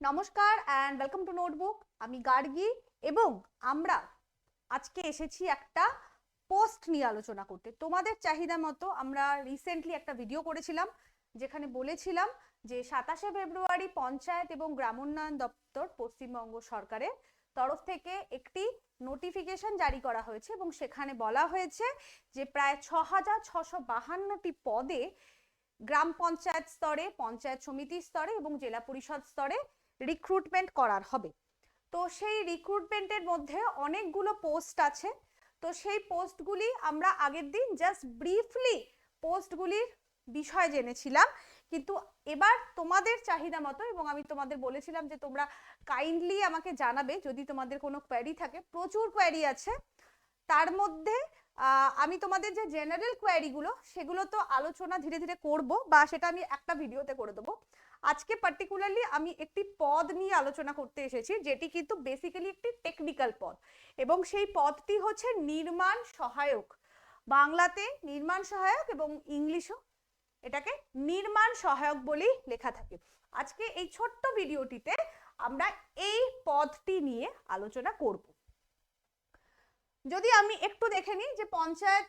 নমস্কার and welcome to notebook আমি গার্গী এবং আমরা আজকে এসেছি একটা পোস্ট নিয়ে আলোচনা করতে। তোমাদের চাহিদা মতো আমরা রিসেন্টলি একটা ভিডিও করেছিলাম, যেখানে বলেছিলাম যে সাতাশে ফেব্রুয়ারি পঞ্চায়েত এবং গ্রামোন্নয়ন দপ্তর পশ্চিমবঙ্গ সরকারের তরফ থেকে একটি নোটিফিকেশন জারি করা হয়েছে এবং সেখানে বলা হয়েছে যে প্রায় ছ হাজার ছশো বাহান্নটি পদে গ্রাম পঞ্চায়েত স্তরে, পঞ্চায়েত সমিতি স্তরে এবং জেলা পরিষদ স্তরে রিক্রুটমেন্ট করার হবে। তো সেই রিক্রুটমেন্টের মধ্যে অনেকগুলো পোস্ট আছে। তো সেই পোস্টগুলি আমরা আগের দিন জাস্ট ব্রিফলি পোস্টগুলির বিষয় জেনেছিলাম। কিন্তু এবার তোমাদের চাহিদা মতো এবং আমি তোমাদের বলেছিলাম যে তোমরা কাইন্ডলি আমাকে জানাবে যদি তোমাদের কোনো কোয়ারি থাকে। প্রচুর কোয়ারি আছে। তার মধ্যে আমি তোমাদের যে জেনারেল কোয়ারিগুলো সেগুলো তো আলোচনা ধীরে ধীরে করব বা সেটা আমি একটা ভিডিওতে করে দেবো। আজকে পার্টিকুলারলি আমি একটি পদ নিয়ে আলোচনা করতে এসেছি, যেটি কিন্তু বেসিক্যালি একটি টেকনিক্যাল পদ। এবং সেই পদটি হচ্ছে নির্মাণ সহায়ক। বাংলাতে নির্মাণ সহায়ক এবং ইংলিশও এটাকে নির্মাণ সহায়ক বলেই লেখা থাকে। আজকে এই ছোট্ট ভিডিওটিতে আমরা এই পদটি নিয়ে আলোচনা করব। যদি আমি একটু দেখে নিই যে পঞ্চায়েত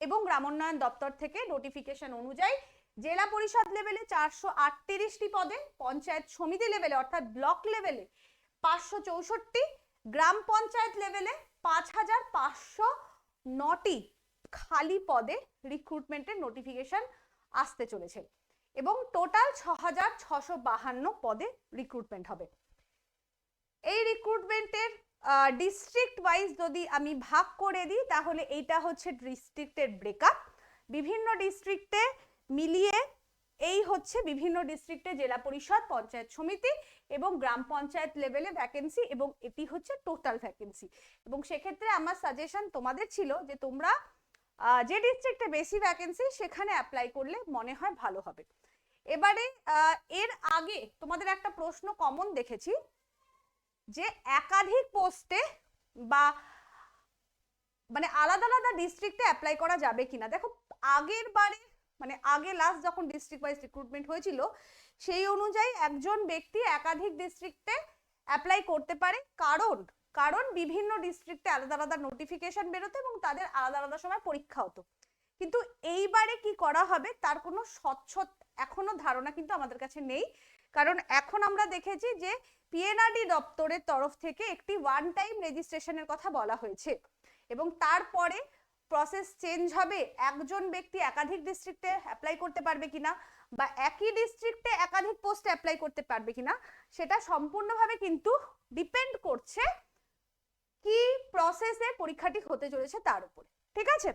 এবং গ্রামোন্নয়ন দপ্তর থেকে নোটিফিকেশন অনুযায়ী জেলা পরিষদ লেভেলে চারশো আটত্রিশটি পদে, পঞ্চায়েত সমিতি লেভেলে অর্থাৎ ব্লক লেভেলে পাঁচশো চৌষট্টি, গ্রাম পঞ্চায়েত লেভেলে পাঁচ হাজার পাঁচশো নটি খালি পদে রিক্রুটমেন্টের নোটিফিকেশন আসতে চলেছে এবং টোটাল ছ হাজার ছশো বাহান্ন পদে রিক্রুটমেন্ট হবে। এই রিক্রুটমেন্টের ডিস্ট্রিক্ট ওয়াইজ যদি আমি ভাগ করে দিই, তাহলে এইটা হচ্ছে ডিস্ট্রিক্টের ব্রেকআপ বিভিন্ন ডিস্ট্রিক্টে মিলিয়ে এই হচ্ছে বিভিন্ন ডিস্ট্রিক্টে জেলা পরিষদ, পঞ্চায়েত সমিতি এবং গ্রাম পঞ্চায়েত লেভেলে ভ্যাকেন্সি এবং এটি হচ্ছে টোটাল ভ্যাকেন্সি এবং সেক্ষেত্রে আমার সাজেশন তোমাদের ছিল যে তোমরা যে ডিস্ট্রিক্টে বেশি ভ্যাকেন্সি সেখানে অ্যাপ্লাই করলে মনে হয় ভালো হবে। এবারে এর আগে তোমাদের একটা প্রশ্ন কমন দেখেছি যে একাধিক পোস্টে বা মানে আলাদা আলাদা ডিস্ট্রিক্টে অ্যাপ্লাই করা যাবে কিনা। দেখো, আগের বারে মানে আগে লাস্ট যখন ডিস্ট্রিক্ট ওয়াইজ রিক্রুটমেন্ট হয়েছিল, সেই অনুযায়ী একজন ব্যক্তি একাধিক ডিস্ট্রিক্টে অ্যাপ্লাই করতে পারে। কারণ কারণ বিভিন্ন ডিস্ট্রিক্টে আলাদা আলাদা নোটিফিকেশন বেরোতো এবং তাদের আলাদা আলাদা সময় পরীক্ষা হতো। কিন্তু এইবারে কি করা হবে তার কোনো স্বচ্ছ এখনও ধারণা কিন্তু আমাদের কাছে নেই। কারণ এখন আমরা দেখেছি যে পিএনআরডি দপ্তরের তরফ থেকে একটি ওয়ান টাইম রেজিস্ট্রেশনের কথা বলা হয়েছে। এবং তারপরে প্রসেস চেঞ্জ হবে? একজন ব্যক্তি একাধিক ডিস্ট্রিক্টে অ্যাপ্লাই করতে পারবে কিনা? বা একই ডিস্ট্রিক্টে একাধিক পোস্টে অ্যাপ্লাই করতে পারবে কিনা? সেটা সম্পূর্ণভাবে কিন্তু ডিপেন্ড করছে কি প্রসেসে পরীক্ষাটি হতে চলেছে তার উপরে। ঠিক আছে?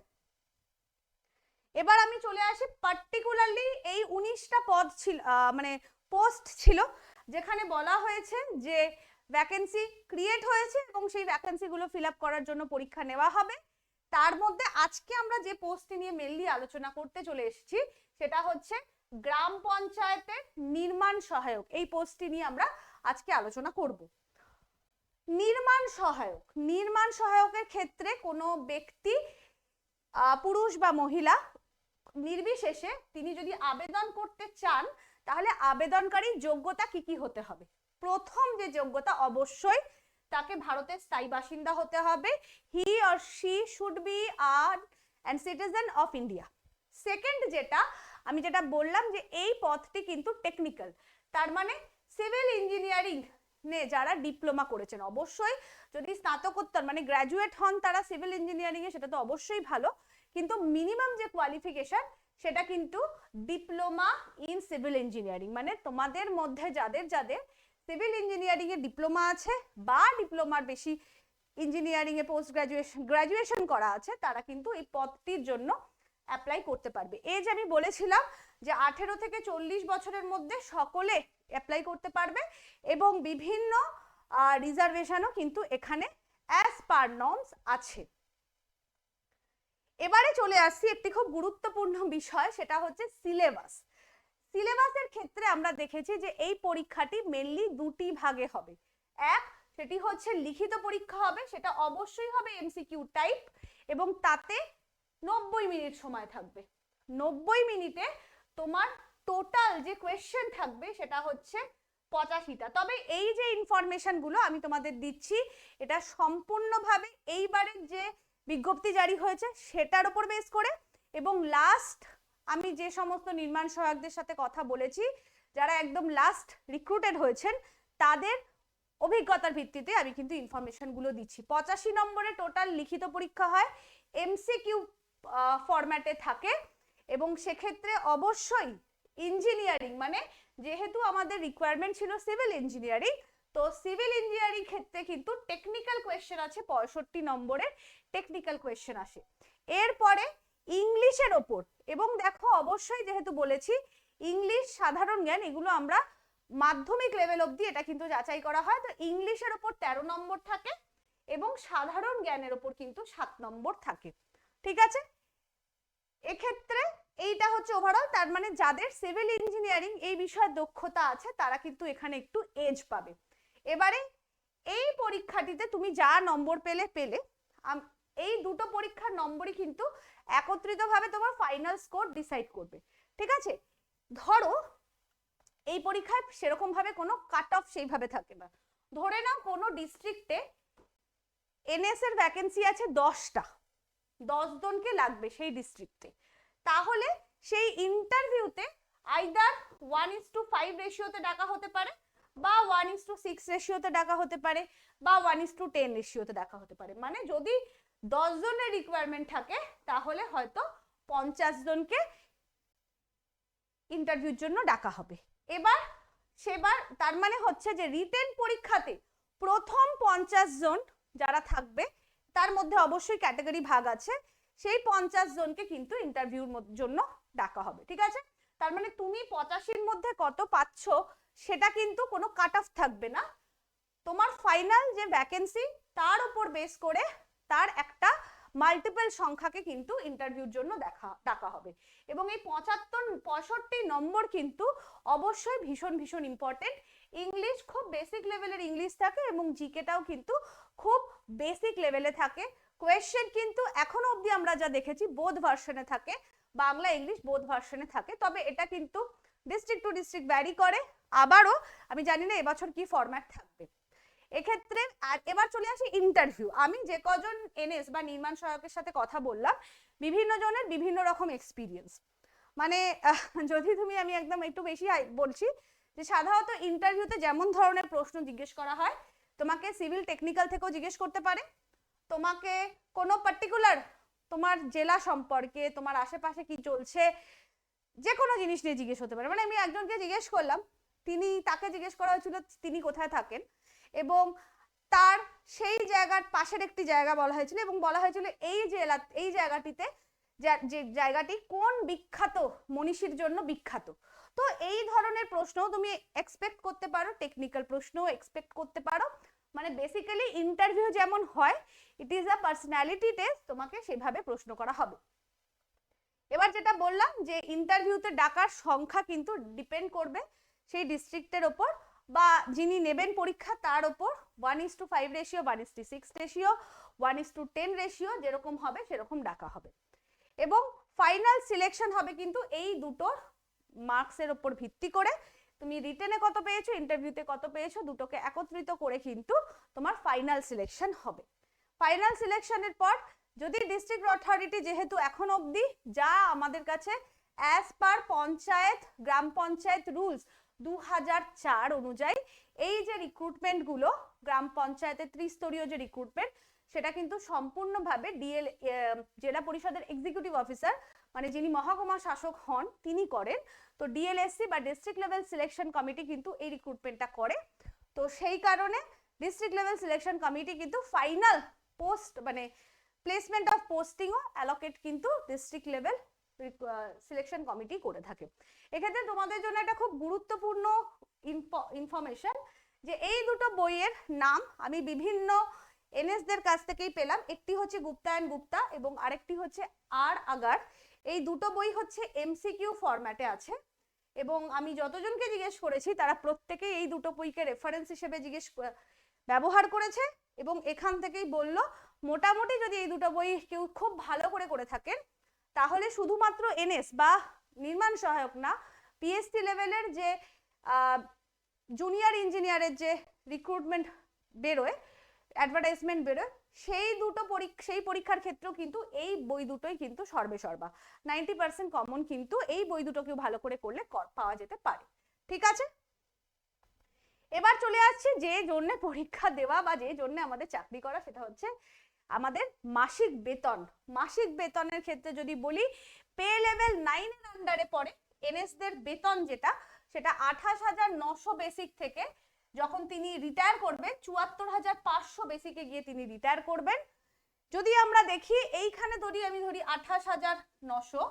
এবার আমি চলে আসি পার্টিকুলারলি এই উনিশটা পদ ছিল মানে পোস্ট ছিল, যেখানে বলা হয়েছে যে ভ্যাকেন্সি ক্রিয়েট হয়েছে এবং সেই ভ্যাকেন্সিগুলো ফিল আপ করার জন্য পরীক্ষা নেওয়া হবে। তার মধ্যে আজকে আমরা যে পোস্টটি নিয়ে মেনলি আলোচনা করতে চলে এসেছি, সেটা হচ্ছে গ্রাম পঞ্চায়েতের নির্মাণ সহায়ক। এই পোস্টটি নিয়ে আমরা আজকে আলোচনা করব। নির্মাণ সহায়ক। নির্মাণ সহায়কের ক্ষেত্রে কোনো ব্যক্তি পুরুষ বা মহিলা, নির্বিশেষে তিনি যদি আবেদন করতে চান, তাহলে আবেদনকারীর যোগ্যতা কি কি হতে হবে? প্রথম যে যোগ্যতা, অবশ্যই তাকে ভারতের স্থায়ী বাসিন্দা হতে হবে। He or she should be R and citizen of India second যেটা, আমি যেটা বললাম যে এই পথটি কিন্তু টেকনিক্যাল তার মানে সিভিল ইঞ্জিনিয়ারিং নে যারা ডিপ্লোমা করেছেন, অবশ্যই যদি স্নাতকোত্তর মানে গ্র্যাজুয়েট হন তারা সিভিল ইঞ্জিনিয়ারিং এ, সেটা তো অবশ্যই ভালো। কিন্তু মিনিমাম যে কোয়ালিফিকেশন সেটা কিন্তু ডিপ্লোমা ইন সিভিল ইঞ্জিনিয়ারিং মানে তোমাদের মধ্যে যাদের যাদের সিভিল ইঞ্জিনিয়ারিং এ ডিপ্লোমা আছে বা ডিপ্লোমার বেশি ইঞ্জিনিয়ারিং এ পোস্ট গ্রাজুয়েশন গ্রাজুয়েশন করা আছে, তারা কিন্তু এই পদটির জন্য অ্যাপ্লাই করতে পারবে। এজ আমি বলেছিলাম যে আঠেরো থেকে চল্লিশ বছরের মধ্যে সকলে অ্যাপ্লাই করতে পারবে এবং বিভিন্ন রিজার্ভেশনও কিন্তু এখানে অ্যাজ পার নর্মস আছে। এবারে চলে আসছি একটি খুব গুরুত্বপূর্ণ বিষয়, সেটা হচ্ছে সিলেবাস সিলেবাসের ক্ষেত্রে আমরা দেখেছি যে এই পরীক্ষাটি মেনলি দুটি ভাগে হবে। এক, সেটি হচ্ছে লিখিত পরীক্ষা হবে, সেটা অবশ্যই হবে এমসিকিউ টাইপ এবং তাতে নব্বই মিনিট সময় থাকবে। নব্বই মিনিটে তোমার টোটাল যে কোয়েশ্চেন থাকবে, সেটা হচ্ছে পঁচাশিটা। তবে এই যে ইনফরমেশনগুলো আমি তোমাদের দিচ্ছি, এটা সম্পূর্ণভাবে এইবারের যে বিজ্ঞপ্তি জারি হয়েছে, সেটার উপর বেস করে, এবং লাস্ট আমি যে সমস্ত নির্মাণ সহায়কদের সাথে কথা বলেছি, যারা একদম লাস্ট রিক্রুটেড হয়েছেন, তাদের অভিজ্ঞতার ভিত্তিতে আমি কিন্তু ইনফরমেশনগুলো দিচ্ছি। পঁচাশি নম্বরে টোটাল লিখিত পরীক্ষা হয় এমসিকিউ ফরম্যাটে থাকে এবং সেক্ষেত্রে অবশ্যই ইঞ্জিনিয়ারিং মানে যেহেতু আমাদের রিকোয়ারমেন্ট ছিল সিভিল ইঞ্জিনিয়ারিং তো সিভিল ইঞ্জিনিয়ারিং ক্ষেত্রে কিন্তু টেকনিক্যাল কোয়েশ্চেন আছে পঁয়ষট্টি নম্বরের টেকনিক্যাল কোয়েশ্চেন আসে। এরপরে ইংলিশের ওপর এবং দেখো অবশ্যই যেহেতু বলেছি, ইংলিশ সাধারণ জ্ঞান, এগুলো আমরা মাধ্যমিক লেভেল অবধি এটা কিন্তু যাচাই করা হয়। তো ইংলিশের ওপর তেরো নম্বর থাকে এবং সাধারণ জ্ঞানের ওপর কিন্তু সাত নম্বর থাকে। ঠিক আছে? এক্ষেত্রে এইটা হচ্ছে ওভারঅল তার মানে যাদের সিভিল ইঞ্জিনিয়ারিং এই বিষয়ে দক্ষতা আছে, তারা কিন্তু এখানে একটু এজ পাবে। এবারে এই পরীক্ষাটিতে তুমি যা নম্বর পেলে পেলে। এই দুটো পরীক্ষার নম্বরই কিন্তু একত্রিতভাবে তোমার ফাইনাল স্কোর ডিসাইড করবে। ঠিক আছে? ধরো, এই পরীক্ষায় সেরকম ভাবে কোনো কাট অফ সেইভাবে থাকে না। ধরে নাও কোনো ডিস্ট্রিক্টে এনএস এর ভ্যাকেন্সি আছে দশটা। দশ জনকে লাগবে সেই ডিস্ট্রিক্টে তাহলে সেই ইন্টারভিউতে either one is two five রেশিওতে ডাকা হতে পারে বা ওয়ান ইস টু সিক্স রেশিওতে ডাকা হতে পারে বা ওয়ান ইস টু টেন রেশিওতে ডাকা হতে পারে। মানে যদি দশ জনের রিকোয়ারমেন্ট থাকে, তাহলে হয়তো পঞ্চাশ জনকে ইন্টারভিউর জন্য ডাকা হবে। এবার, সেবার, তার মানে হচ্ছে যে রিটেন পরীক্ষাতে প্রথম পঞ্চাশ জন যারা থাকবে, তার মধ্যে অবশ্যই ক্যাটাগরি ভাগ আছে, সেই পঞ্চাশ জনকে কিন্তু ইন্টারভিউর জন্য ডাকা হবে, ঠিক আছে? তার মানে তুমি পঁচাশির মধ্যে কত পাচ্ছ, সেটা কিন্তু কোনো কাট অফ থাকবে না। তোমার ফাইনাল যে ভ্যাকেন্সি তার উপর বেস করে তার একটা মাল্টিপল সংখ্যাকে কিন্তু ইন্টারভিউর জন্য দেখা, ডাকা হবে। এবং এই পঁচাত্তর, পঁয়ষট্টি নম্বর কিন্তু অবশ্যই ভীষণ ভীষণ ইম্পর্টেন্ট ইংলিশ খুব বেসিক লেভেলের ইংলিশ থাকে এবং জিকেটাও কিন্তু খুব বেসিক লেভেলে থাকে। কোয়েশ্চেন কিন্তু এখনও অবধি আমরা যা দেখেছি বোধ ভার্সনে থাকে। বাংলা ইংলিশ বোধ ভার্সনে থাকে। তবে এটা কিন্তু ডিস্ট্রিক্ট টু ডিস্ট্রিক্ট ভ্যারি করে। আবারও, আমি জানি না এবছর কি ফরম্যাট থাকবে। এক্ষেত্রে, আর এবার চলে আসি ইন্টারভিউ আমি যে কজন এনএস বা নির্মাণ সহায়কের সাথে কথা বললাম, বিভিন্ন জনের বিভিন্ন রকম এক্সপিরিয়েন্স মানে যদি তুমি আমি একদম একটু বেশি বলছি যে সাধারণত ইন্টারভিউতে যেমন ধরনের প্রশ্ন জিজ্ঞেস করা হয়, তোমাকে সিভিল টেকনিক্যাল থেকেও জিজ্ঞেস করতে পারে। তোমাকে কোনো পার্টিকুলার তোমার জেলা সম্পর্কে, তোমার আশেপাশে কি চলছে যে কোনো জিনিস নিয়ে জিজ্ঞেস হতে পারে। মানে আমি একজনকে জিজ্ঞেস করলাম, তিনি তাকে জিজ্ঞেস করা হয়েছিল, তিনি কোথায় থাকেন? এবং তার সেই জায়গার পাশের একটি জায়গা বলা হয়েছিল এবং বলা হয়েছিল এই জেলা, এই জায়গাটিতে যা- জায়গাটি কোন বিখ্যাত মনীষীর জন্য বিখ্যাত। তো এই ধরনের প্রশ্ন তুমি এক্সপেক্ট করতে পারো টেকনিক্যাল প্রশ্ন এক্সপেক্ট করতে পারো। মানে বেসিক্যালি ইন্টারভিউ যেমন হয় it is a personality test তোমাকে সেভাবে প্রশ্ন করা হবে। এবার যেটা বললাম যে ইন্টারভিউতে ডাকার সংখ্যা কিন্তু ডিপেন্ড করবে সেই ডিস্ট্রিক্টের ওপর। বা যিনি নেবেন পরীক্ষা, তার ওপর one is two five ratio one is two six ratio one is two ten ratio যেরকম হবে, সেরকম ডাকা হবে। এবং ফাইনাল সিলেকশন হবে কিন্তু এই দুটোর মার্কসের ওপর ভিত্তি করে। তুমি রিটেনে কত পেয়েছ ইন্টারভিউতে কত পেয়েছ, দুটোকে একত্রিত করে কিন্তু তোমার ফাইনাল সিলেকশন হবে। ফাইনাল সিলেকশনের পর যদি ডিস্ট্রিক্ট অথরিটি যেহেতু এখন অবধি যা আমাদের কাছে অ্যাজ পার পঞ্চায়েত, গ্রাম পঞ্চায়েত রুলস দু হাজার চার অনুযায়ী এই যে রিক্রুটমেন্টগুলো গ্রাম পঞ্চায়েতের ত্রিস্তরীয় যে রিক্রুটমেন্ট সেটা কিন্তু সম্পূর্ণভাবে ডিএল জেলা পরিষদের এক্সিকিউটিভ অফিসার মানে যিনি মহকুমা শাসক হন, তিনি করেন। তো ডিএলএসসি বা ডিস্ট্রিক্ট লেভেল সিলেকশন কমিটি কিন্তু এই রিক্রুটমেন্টটা করে। তো সেই কারণে ডিস্ট্রিক্ট লেভেল সিলেকশন কমিটি কিন্তু ফাইনাল পোস্ট মানে প্লেসমেন্ট অফ পোস্টিংও অ্যালোকেট কিন্তু ডিস্ট্রিক্ট লেভেল সিলেকশন কমিটি করে থাকে। এক্ষেত্রে তোমাদের জন্য একটা খুব গুরুত্বপূর্ণ ইনফরমেশন যে এই দুটো বইয়ের নাম আমি বিভিন্ন এনএসদের কাছ থেকেই পেলাম। একটি হচ্ছে গুপ্তায়ন গুপ্তা এবং আরেকটি হচ্ছে আর আগার। এই দুটো বই হচ্ছে এমসিকিউ ফরম্যাটে আছে এবং আমি যতজনকে জিজ্ঞেস করেছি, তারা প্রত্যেকেই এই দুটো বইকে রেফারেন্স হিসেবে জিজ্ঞেস ব্যবহার করেছে এবং এখান থেকেই বলল, মোটামুটি যদি এই দুটো বই কেউ খুব ভালো করে করে থাকেন তাহলে শুধুমাত্র এনএস বা নির্মাণ সহায়ক না পিএসসি লেভেলের যে জুনিয়র ইঞ্জিনিয়ারের যে রিক্রুটমেন্ট বেরোয় অ্যাডভার্টাইজমেন্ট বেরোয়, সেই দুটো সেই পরীক্ষার ক্ষেত্রেও কিন্তু এই বই দুটোই কিন্তু সর্বে সর্বা। নাইনটি পার্সেন্ট কমন কিন্তু এই বই দুটোকেও ভালো করে করলে পাওয়া যেতে পারে। ঠিক আছে? এবার চলে আসছে যে জন্য পরীক্ষা দেওয়া বা যে জন্য আমাদের চাকরি করা, সেটা হচ্ছে আমাদের মাসিক বেতন। মাসিক বেতনের ক্ষেত্রে যদি বলি পে লেভেল নাইনের আন্ডারে পড়ে এনএসদের বেতন যেটা, সেটা আঠাশ হাজার নশো বেসিক থেকে যখন তিনি রিটায়ার করবেন, চুয়াত্তর হাজার পাঁচশো বেসিকে গিয়ে তিনি রিটায়ার করবেন। যদি আমরা দেখি, এইখানে ধরি, আমি ধরি আঠাশ হাজার নশো,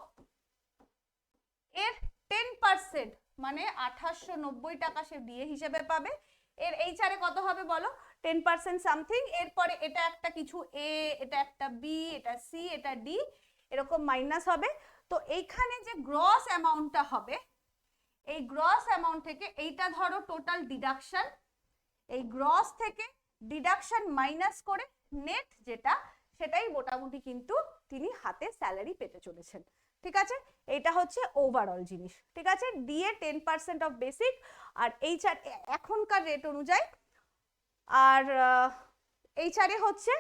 এর টেন পার্সেন্ট মানে আঠাশশো নব্বই টাকা সে ডিএ হিসেবে পাবে। এর এইচআরে কত হবে বলো? টেন পার্সেন্ট সামথিং এরপরে এটা একটা কিছু এ এটা একটা বি এটা সি এটা ডি এরকম মাইনাস হবে। তো এইখানে যে গ্রস অ্যামাউন্টটা হবে, এই গ্রস অ্যামাউন্ট থেকে এইটা ধরো টোটাল ডিডাকশন এই গ্রস থেকে ডিডাকশন মাইনাস করে নেট যেটা, সেটাই মোটামুটি কিন্তু তিনি হাতে স্যালারি পেতে চলেছেন। ঠিক আছে? এটা হচ্ছে ওভারঅল জিনিস। ঠিক আছে? DA ten percent of basic R HR এখনকার রেট অনুযায়ী আর এইচআরে হচ্ছে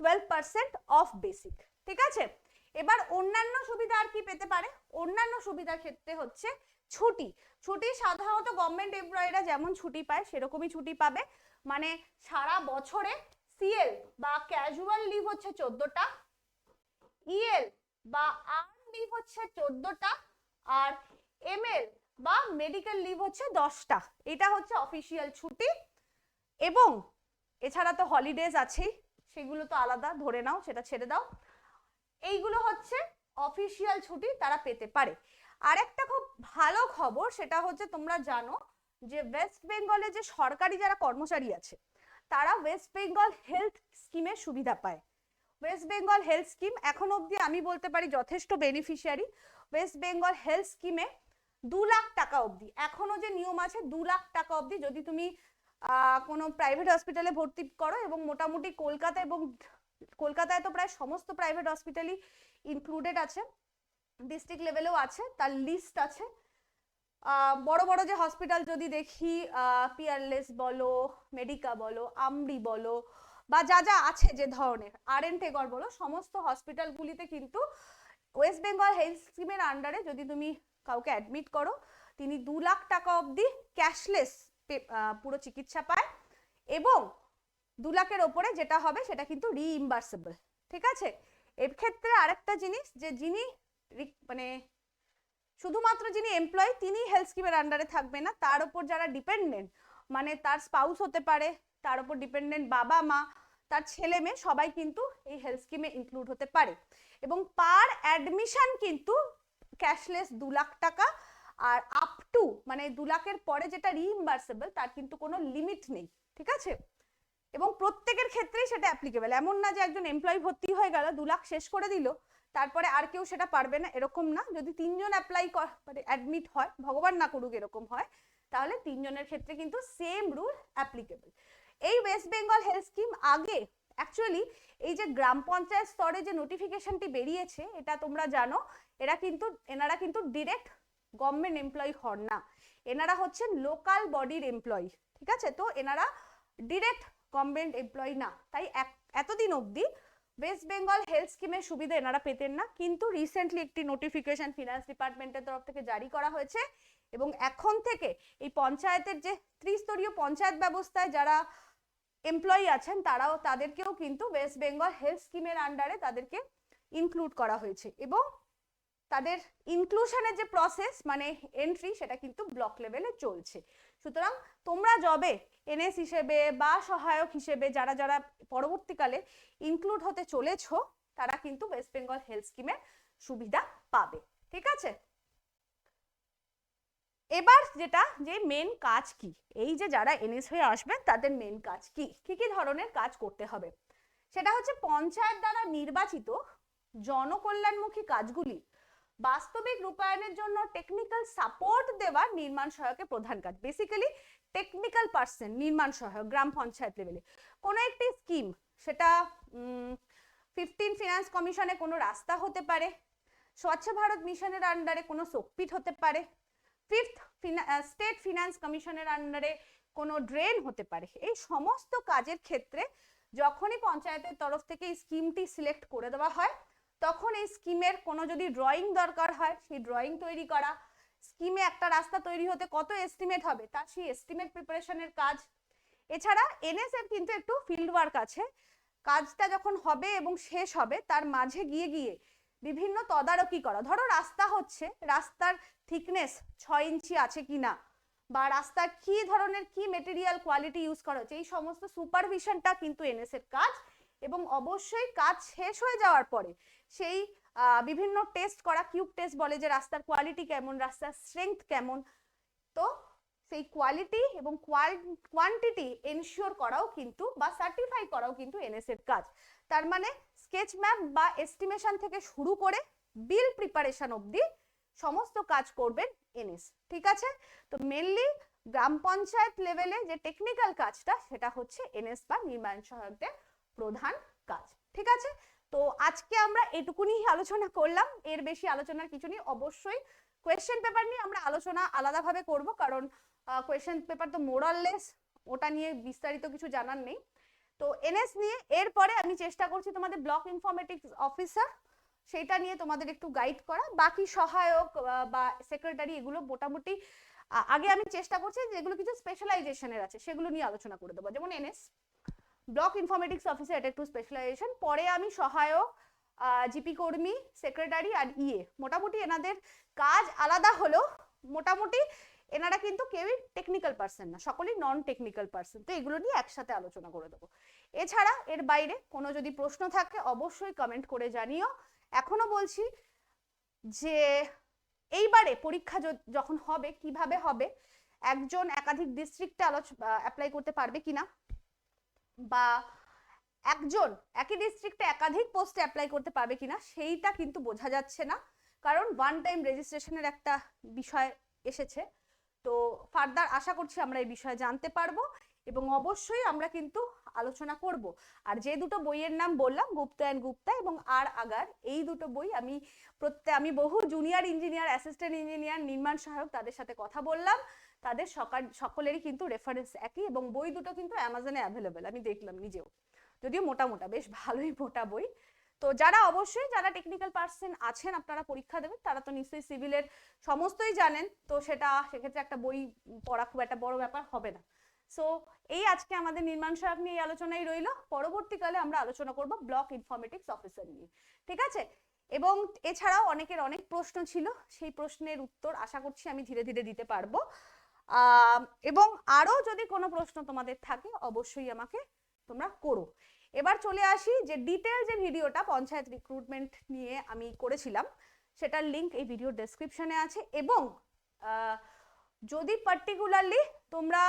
টুয়েলভ পার্সেন্ট অফ বেসিক ঠিক আছে? এবার অন্যান্য সুবিধা আর কি পেতে পারে? অন্যান্য সুবিধার ক্ষেত্রে হচ্ছে ছুটি। ছুটি সাধারণত গভর্নমেন্ট এমপ্লয়িরা যেমন ছুটি পায়, সেরকমই ছুটি পাবে। মানে সারা বছরে সিএল বা ক্যাজুয়াল লিভ হচ্ছে চোদ্দটা ইএল বা আর্ন লিভ হচ্ছে চোদ্দটা, আর এমএল বা মেডিকেল লিভ হচ্ছে দশটা। এটা হচ্ছে অফিসিয়াল ছুটি। এবং এছাড়া তো হলিডেজ আছেই, সেগুলো তো আলাদা, ধরে নাও, সেটা ছেড়ে দাও। এইগুলো হচ্ছে অফিসিয়াল ছুটি তারা পেতে পারে। আরেকটা খুব ভালো খবর, সেটা হচ্ছে তোমরা জানো যে ওয়েস্ট বেঙ্গলে যে সরকারি যারা কর্মচারী আছে, তারা ওয়েস্ট বেঙ্গল হেলথ স্কিমের সুবিধা পায়। ওয়েস্ট বেঙ্গল হেলথ স্কিম এখন অবধি আমি বলতে পারি যথেষ্ট বেনিফিশিয়ারি ওয়েস্ট বেঙ্গল হেলথ স্কিমে দু লাখ টাকা অবধি, এখনও যে নিয়ম আছে দু লাখ টাকা অবধি, যদি তুমি কোনো প্রাইভেট হসপিটালে ভর্তি করো এবং মোটামুটি কলকাতা এবং কলকাতায় তো প্রায় সমস্ত প্রাইভেট হসপিটালই ইনক্লুডেড আছে। ডিস্ট্রিক্ট লেভেলেও আছে, তার লিস্ট আছে। বড় বড় যে হসপিটাল যদি দেখি পিয়ারলেস বলো মেডিকা বলো আমরি বলো, বা যা যা আছে যে ধরনের আর এন টেগর বলো, সমস্ত হসপিটালগুলিতে কিন্তু ওয়েস্ট বেঙ্গল হেলথ স্কিমের আন্ডারে যদি তুমি কাউকে অ্যাডমিট করো, তিনি দু লাখ টাকা অবধি ক্যাশলেস পুরো চিকিৎসা পায় এবং দু লাখের ওপরে যেটা হবে সেটা কিন্তু রিইম্বার্সেবল ঠিক আছে? এর ক্ষেত্রে আরেকটা জিনিস যে যিনি মানে শুধুমাত্র যিনি এমপ্লয়ি তিনি হেলথ স্কিমের আন্ডারে থাকবে না, তার উপর যারা ডিপেন্ডেন্ট মানে তার স্পাউস হতে পারে, তার উপর ডিপেন্ডেন্ট বাবা, মা, তার ছেলে, মেয়ে, সবাই কিন্তু এই হেলথ স্কিমে ইনক্লুড হতে পারে। এবং পার অ্যাডমিশন কিন্তু ক্যাশলেস দু লাখ টাকা আর আপ টু মানে দু লাখের পরে যেটা রিইম্বার্সেবল তার কিন্তু কোনো লিমিট নেই, ঠিক আছে? এবং প্রত্যেকের ক্ষেত্রেই সেটা অ্যাপ্লিকেবল এমন না যে একজন এমপ্লয়ি ভর্তি হয়ে গেল, দু লাখ শেষ করে দিল, তারপরে আর কেউ সেটা পারবে না, এরকম না। যদি তিনজন অ্যাপ্লাই মানে অ্যাডমিট হয়, ভগবান না করুক এরকম হয়, তাহলে তিনজনের ক্ষেত্রে কিন্তু সেম রুল অ্যাপ্লিকেবল এই ওয়েস্ট বেঙ্গল হেলথ স্কিম আগে অ্যাকচুয়ালি এই যে গ্রাম পঞ্চায়েত স্তরে যে নোটিফিকেশনটি বেরিয়েছে, এটা তোমরা জানো, এরা কিন্তু, এনারা কিন্তু ডিরেক্ট গভর্নমেন্ট এমপ্লয়ি হন না। এনারা হচ্ছেন লোকাল বডির এমপ্লয়ি ঠিক আছে? তো এনারা ডিরেক্ট গভর্নমেন্ট এমপ্লয়ি না। তাই এতদিন অবধি ওয়েস্ট বেঙ্গল হেলথ স্কিমের সুবিধা এনারা পেতেন না। কিন্তু রিসেন্টলি একটি নোটিফিকেশন ফিনান্স ডিপার্টমেন্টের তরফ থেকে জারি করা হয়েছে এবং এখন থেকে এই পঞ্চায়েতের যে ত্রিস্তরীয় পঞ্চায়েত ব্যবস্থায় যারা এমপ্লয়ি আছেন, তারাও তাদেরকেও কিন্তু ওয়েস্ট বেঙ্গল হেলথ স্কিমের আন্ডারে তাদেরকে ইনক্লুড করা হয়েছে। এবং তাদের ইনক্লুশনের যে প্রসেস মানে এন্ট্রি সেটা কিন্তু ব্লক লেভেলে চলছে। সুতরাং তোমরা জবে এনএস হিসেবে বা সহায়ক হিসেবে যারা যারা পরবর্তীকালে ইনক্লুড হতে চলেছো, তারা কিন্তু ওয়েস্ট বেঙ্গল হেলথ স্কিমের সুবিধা পাবে। ঠিক আছে? এবার যেটা, যে মেন কাজ কি? এই যে যারা এনএস হয়ে আসবেন তাদের মেন কাজ কি? কি কি ধরনের কাজ করতে হবে? সেটা হচ্ছে পঞ্চায়েত দ্বারা নির্বাচিত জনকল্যাণমুখী কাজগুলি বাস্তবিক রূপায়ণের জন্য টেকনিক্যাল সাপোর্ট দেওয়া নির্মাণ সহায়কের প্রধান কাজ। বেসিক্যালি টেকনিক্যাল পার্সন নির্মাণ সহায়ক, গ্রাম পঞ্চায়েত লেভেলে কোনো একটি স্কিম সেটা ফিফটিন ফিনান্স কমিশনে কোনো রাস্তা হতে পারে, স্বচ্ছ ভারত মিশনের আন্ডারে কোনো শোকপিট হতে পারে ফিফথ স্টেট ফিনান্স কমিশনের আন্ডারে কোনো ড্রেন হতে পারে। এই সমস্ত কাজের ক্ষেত্রে যখনই পঞ্চায়েতের তরফ থেকে এই স্কিমটি সিলেক্ট করে দেওয়া হয় তখন এই স্কিমের কোনো যদি ড্রয়িং দরকার হয়, সেই ড্রয়িং তৈরি করা। স্কিমে একটা রাস্তা তৈরি হতে কত এস্টিমেট হবে তার সেই এস্টিমেট প্রিপারেশনের কাজ। এছাড়া এনএস এর কিন্তু একটু ফিল্ড ওয়ার্ক আছে। কাজটা যখন হবে এবং শেষ হবে, তার মাঝে গিয়ে গিয়ে বিভিন্ন তদারকি করা। ধরো রাস্তা হচ্ছে, রাস্তার থিকনেস ছয় ইঞ্চি আছে কিনা বা রাস্তার কি ধরনের, কি মেটেরিয়াল কোয়ালিটি ইউজ করা হচ্ছে? এই সমস্ত সুপারভিশনটা কিন্তু এনএস এর কাজ। এবং অবশ্যই কাজ শেষ হয়ে যাওয়ার পরে সেই বিভিন্ন টেস্ট করা কিউব টেস্ট বলে যে রাস্তার কোয়ালিটি কেমন, রাস্তার স্ট্রেংথ কেমন, তো সেই কোয়ালিটি এবং কোয়ান্টিটি এনশিওর করাও কিন্তু বা সার্টিফাই করাও কিন্তু এনএস এর কাজ। তার মানে স্কেচ ম্যাপ বা এস্টিমেশন থেকে শুরু করে বিল প্রিপারেশন অবধি সমস্ত কাজ করবেন এনএস ঠিক আছে? তো মেনলি গ্রাম পঞ্চায়েত লেভেলে যে টেকনিক্যাল কাজটা সেটা হচ্ছে এনএস বা নির্মাণ সহায়কদের প্রধান কাজ। ঠিক আছে? তো আজকে আমরা এটুকুনি আলোচনা করলাম। এর বেশি আলোচনার কিছু নেই। অবশ্যই কোয়েশ্চেন পেপার নিয়ে আমরা আলোচনা আলাদাভাবে করব কারণ কোয়েশ্চেন পেপার তো মোরাললেস ওটা নিয়ে বিস্তারিত কিছু জানার নেই। তো এনএস নিয়ে এরপরে আমি চেষ্টা করছি তোমাদের ব্লক ইনফরমেটিক্স অফিসার সেটা নিয়ে তোমাদের একটু গাইড করা। বাকি সহায়ক বা সেক্রেটারি এগুলো মোটামুটি আগে আমি চেষ্টা করছি যেগুলো কিছু স্পেশালাইজেশনের আছে, সেগুলো নিয়ে আলোচনা করে দেবো। যেমন এনএস। ব্লক ইনফরমেটিক্স অফিসার এটা একটু স্পেশালাইজেশন পরে আমি সহায়ক জিপি কর্মী সেক্রেটারি আর ইয়ে মোটামুটি এনাদের কাজ আলাদা হলেও মোটামুটি এনারা কিন্তু কেউই টেকনিক্যাল পার্সন না, সকলেই নন টেকনিক্যাল পার্সন তো এগুলো নিয়ে একসাথে আলোচনা করে দেবো। এছাড়া এর বাইরে কোনো যদি প্রশ্ন থাকে, অবশ্যই কমেন্ট করে জানিও। এখনও বলছি যে, এইবারে পরীক্ষা যখন হবে, কীভাবে হবে, একজন একাধিক ডিস্ট্রিক্টে আলোচ অ্যাপ্লাই করতে পারবে কিনা? বা একজন, একই ডিস্ট্রিক্টে একাধিক পোস্টে অ্যাপ্লাই করতে পারবে কিনা, সেইটা কিন্তু বোঝা যাচ্ছে না। কারণ ওয়ান টাইম রেজিস্ট্রেশনের একটা বিষয় এসেছে। তো ফার্দার আশা করছি আমরা এই বিষয়ে জানতে পারব এবং অবশ্যই আমরা কিন্তু আলোচনা করব। আর যে দুটো বইয়ের নাম বললাম, গুপ্তা অ্যান্ড গুপ্তা এবং আর আগার, এই দুটো বই আমি প্রত্যেক আমি বহু জুনিয়র ইঞ্জিনিয়ার অ্যাসিস্ট্যান্ট ইঞ্জিনিয়ার নির্মাণ সহায়ক তাদের সাথে কথা বললাম। তাদের সকাল, সকলেরই কিন্তু রেফারেন্স একই এবং বই দুটো কিন্তু অ্যামাজনে অ্যাভেলেবেল আমি দেখলাম নিজেও। যদিও মোটা মোটা, বেশ ভালোই মোটা বই। তো যারা অবশ্যই, যারা টেকনিক্যাল পার্সন আছেন, আপনারা পরীক্ষা দেবেন, তারা তো নিশ্চয়ই সিভিলের সমস্তই জানেন। তো সেটা, সেক্ষেত্রে একটা বই পড়া খুব একটা বড় ব্যাপার হবে না। সো এই আজকে আমাদের নির্মাণ সহায়ক নিয়ে এই আলোচনাই রইল। পরবর্তীকালে আমরা আলোচনা করব ব্লক ইনফরমেটিক্স অফিসার নিয়ে। ঠিক আছে? এবং এছাড়াও অনেকের অনেক প্রশ্ন ছিল। সেই প্রশ্নের উত্তর আশা করছি আমি ধীরে ধীরে দিতে পারব। এবং আরও যদি কোনো প্রশ্ন তোমাদের থাকে, অবশ্যই আমাকে তোমরা করো। এবার চলে আসি যে ডিটেল যে ভিডিওটা পঞ্চায়েত রিক্রুটমেন্ট নিয়ে আমি করেছিলাম, সেটার লিংক এই ভিডিও ডেসক্রিপশনে আছে এবং যদি পার্টিকুলারলি তোমরা,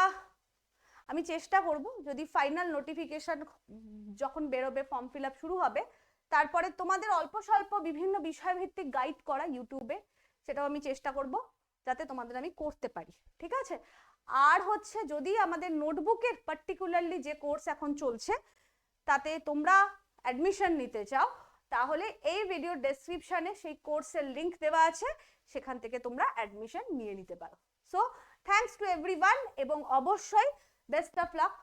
আমি চেষ্টা করব যদি ফাইনাল নোটিফিকেশন যখন বেরোবে ফর্ম ফিল আপ শুরু হবে, তারপরে তোমাদের অল্প স্বল্প বিভিন্ন বিষয়ভিত্তিক গাইড করা ইউটিউবে সেটাও আমি চেষ্টা করব। যাতে তোমাদের আমি করতে পারি, ঠিক আছে? আর হচ্ছে যদি আমাদের নোটবুকের পার্টিকুলারলি যে কোর্স এখন চলছে, তাতে তোমরা অ্যাডমিশন নিতে চাও, তাহলে এই ভিডিও ডেসক্রিপশনে সেই কোর্সের লিংক দেওয়া আছে, সেখান থেকে তোমরা অ্যাডমিশন নিয়ে নিতে পারো। সো থ্যাঙ্কস টু এভরিওয়ান এবং অবশ্যই বেস্ট অফ লাক